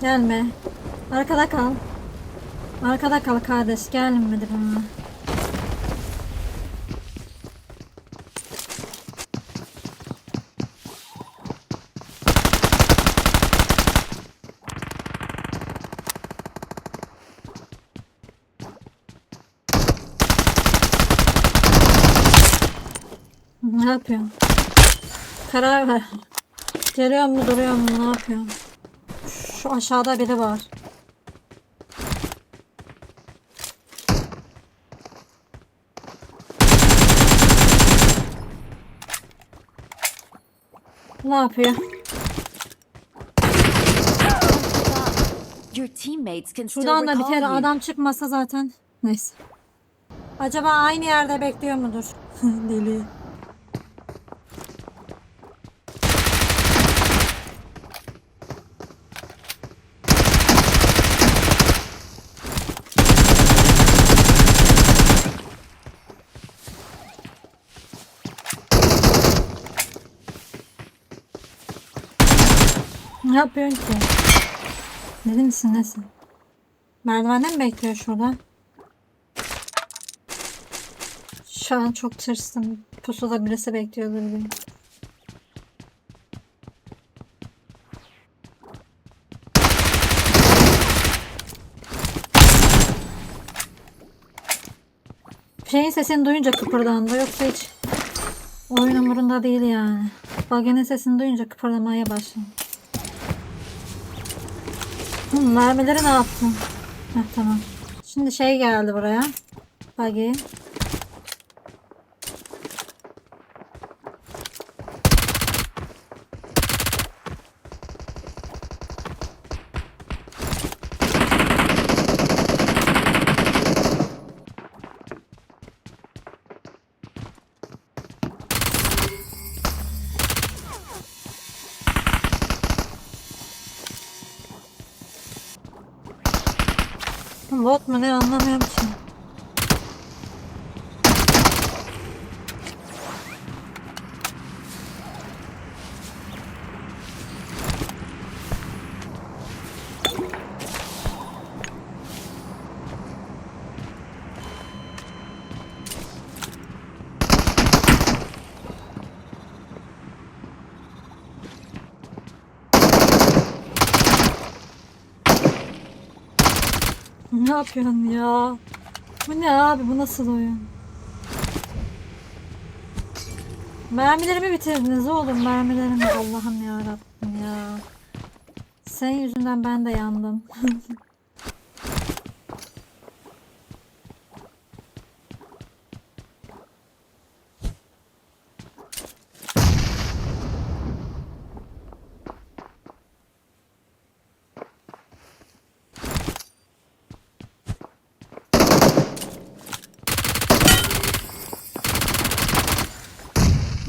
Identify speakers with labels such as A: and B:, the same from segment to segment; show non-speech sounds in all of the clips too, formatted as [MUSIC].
A: Gelme. Arkada kal. Arkada kal kardeş. Gelmedi bana. Ne yapıyorsun? Karar ver. Geliyor mu duruyor mu ne yapıyorsun? Şu aşağıda biri var. Ne yapıyor?
B: Your teammates can still
A: Şuradan da bir kere adam çıkmasa zaten. Neyse. Acaba aynı yerde bekliyor mudur? [LAUGHS] Deli. Ne yapıyorsun ki? Deli misin nesin? Merdivende mi bekliyor şurada? Şu an çok tırstım. Pusuda birisi bekliyordur diye. Şeyin sesini duyunca kıpırdandı. Yoksa hiç oyun umurunda değil yani. Bagenin sesini duyunca kıpırdamaya başladı. Hı, mermileri ne yaptın? Heh, tamam. Şimdi şey geldi buraya. Buggy. Bot mu ne anlamıyorum ki. Yapıyorsun ya? Bu ne abi? Bu nasıl oyun? Mermilerimi bitirdiniz oğlum. Mermilerimi. Allah'ım ya Rabbim ya. Senin yüzünden ben de yandım. [LAUGHS]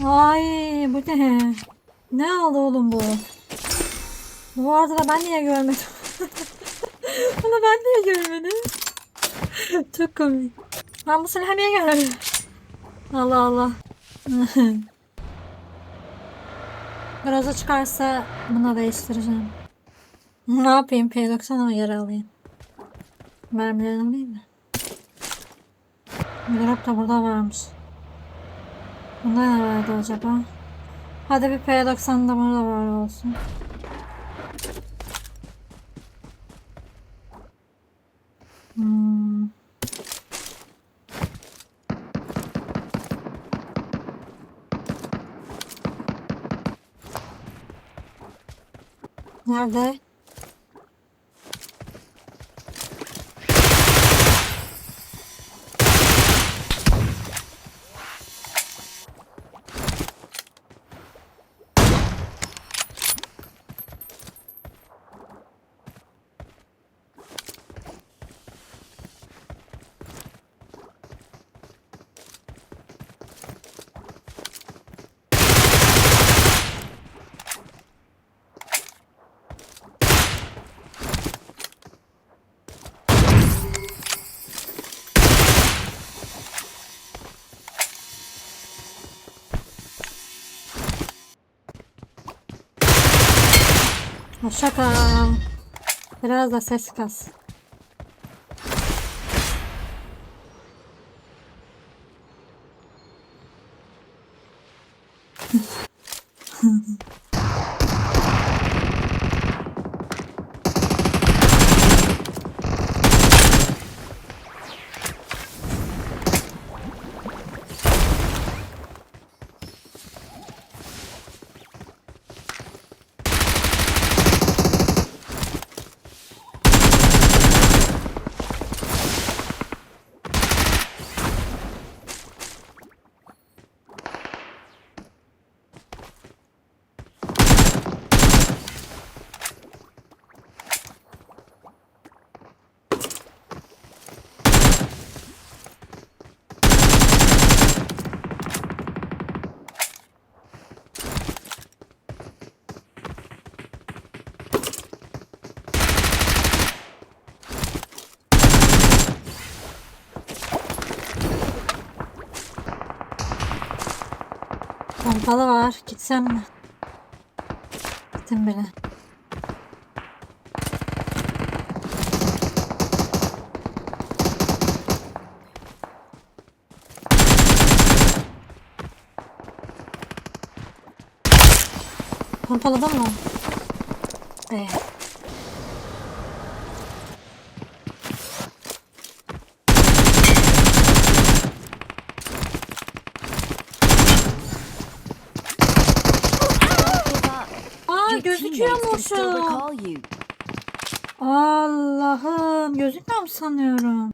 A: Ay bu ne? Ne aldı oğlum bu? Bu arada da ben niye görmedim? [LAUGHS] Bunu ben niye görmedim? [LAUGHS] Çok komik. Ben bu silahı niye görmedim? Allah Allah. [LAUGHS] Biraz çıkarsa bunu değiştireceğim. Ne yapayım? P90 mı yer alayım? Mermilerini alayım mı? Drop da burada varmış. Bunda ne vardı acaba? Hadi bir P90 da burada var olsun. Hmm. Nerede? Hoşça kal. Biraz da ses kas. Pompalı var. Gitsem mi? Gittim bile. Pompaladı mı? Be.
B: You.
A: Allah'ım gözükmüyor mu sanıyorum?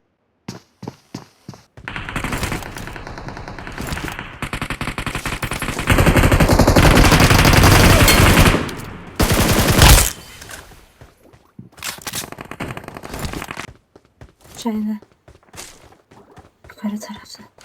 A: Şeyde. Yukarı tarafta.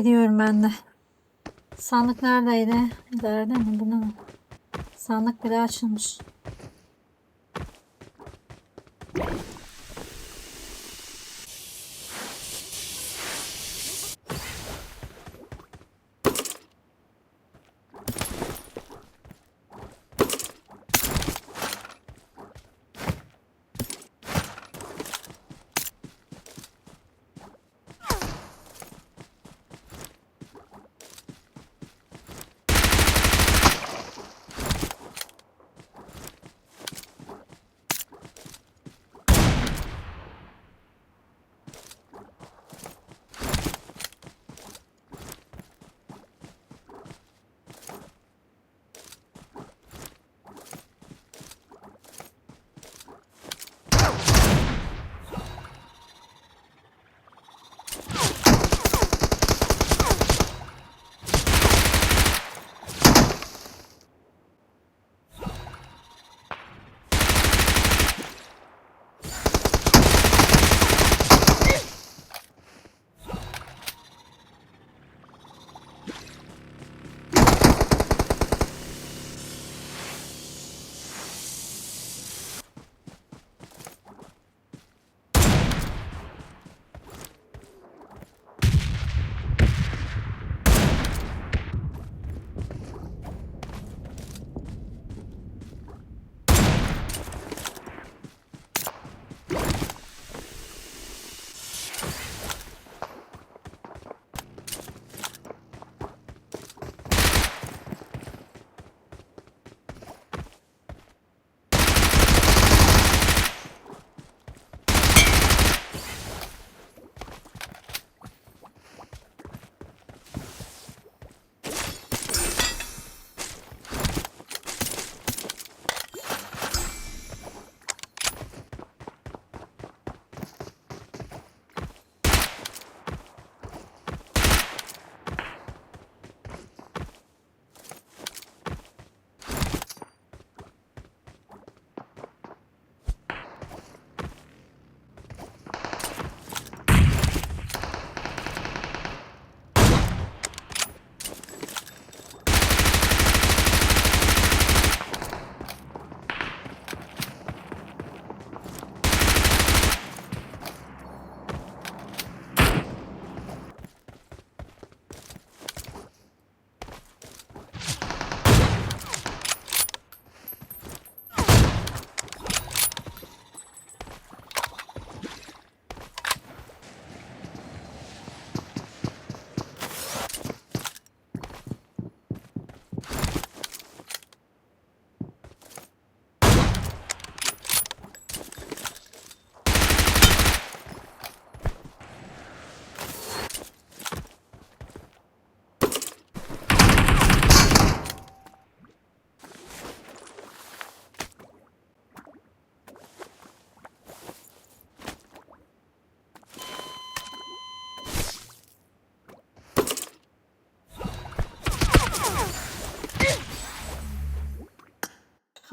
A: Gidiyorum ben de. Sandık neredeydi? İleride mi? Buna mı? Sandık bile açılmış.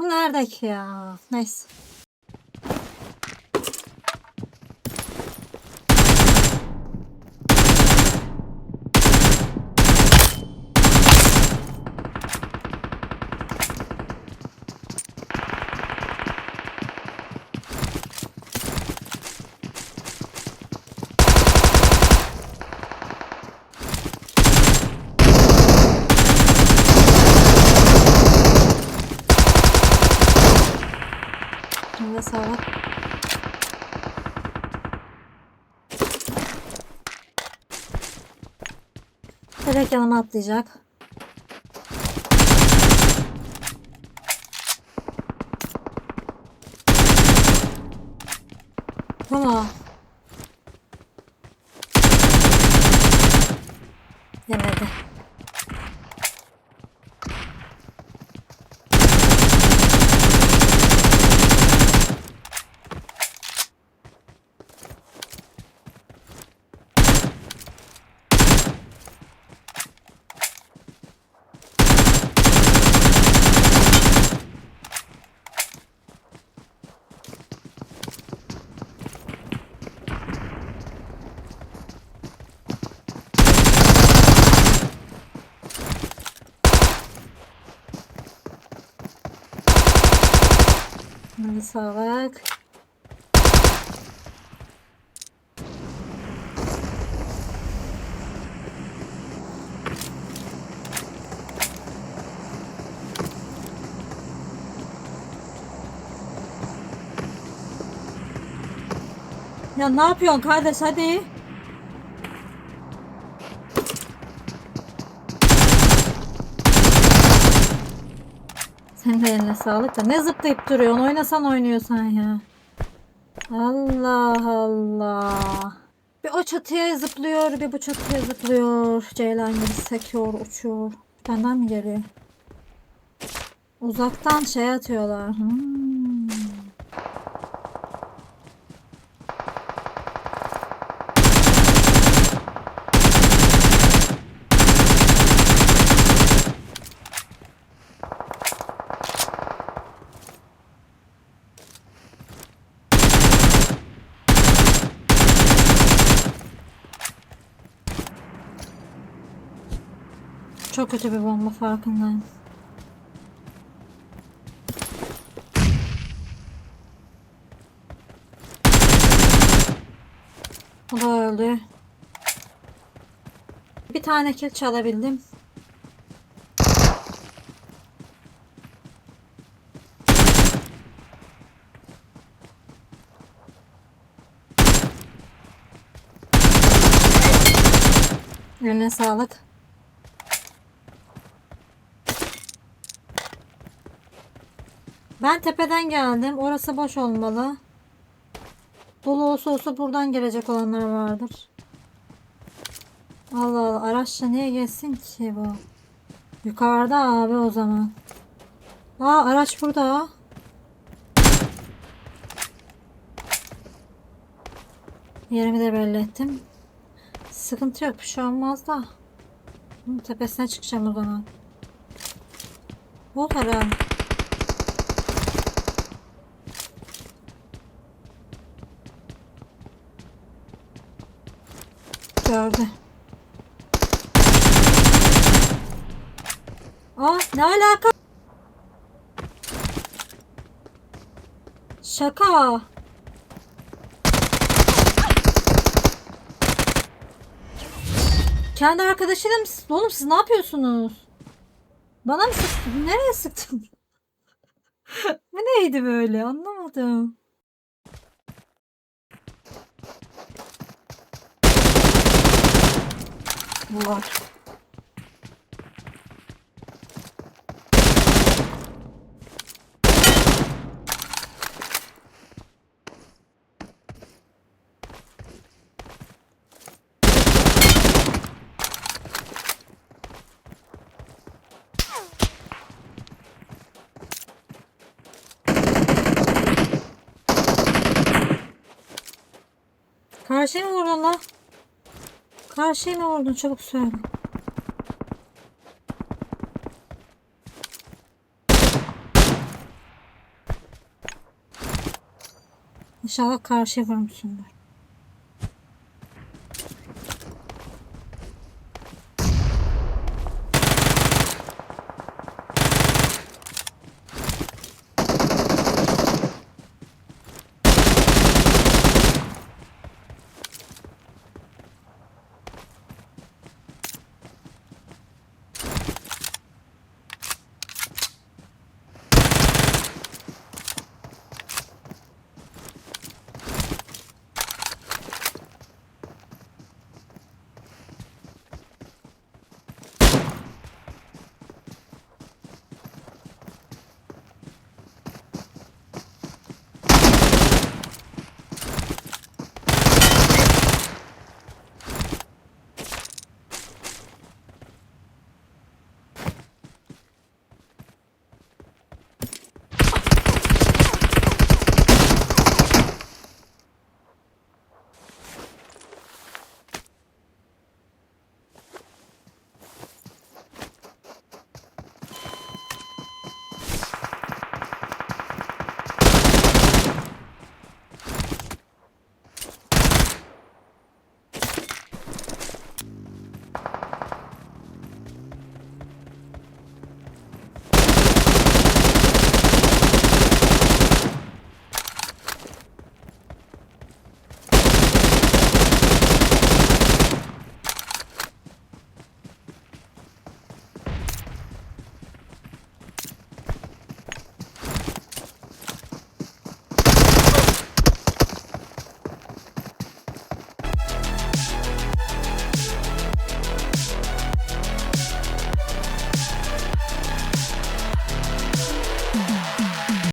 A: Bu nerede ki ya? Neyse. Şimdi sağlık. Direkt yanıma atlayacak. Tamam. Hadi sağlık. Ya ne yapıyorsun kardeş hadi. Senin de eline sağlık da ne zıplayıp duruyorsun? Oynasan oynuyorsan ya. Allah Allah. Bir o çatıya zıplıyor, bir bu çatıya zıplıyor. Ceylan gibi sekiyor, uçuyor. Benden mi geliyor? Uzaktan şey atıyorlar. Hmm. Çok kötü bir bomba farkındayım. O da öldü. Bir tane kill çalabildim. Eline sağlık. Ben tepeden geldim. Orası boş olmalı. Dolu olsa olsa buradan gelecek olanlar vardır. Allah Allah. Araçla niye gelsin ki bu? Yukarıda abi o zaman. Aa araç burada. Yerimi de belli ettim. Sıkıntı yok. Bir şey olmaz da. Hı, Tepesine çıkacağım o zaman. Bu herhalde. Gördü. Aa ne alaka? Şaka. Kendi arkadaşıyla mısın? Oğlum siz ne yapıyorsunuz? Bana mı sıktın? Nereye sıktın? [LAUGHS] Bu neydi böyle? Anlamadım. Bu var. Karşıya mı vurdun lan? Karşıya mı vurdun çabuk söyle. İnşallah karşıya vurmuşsundur.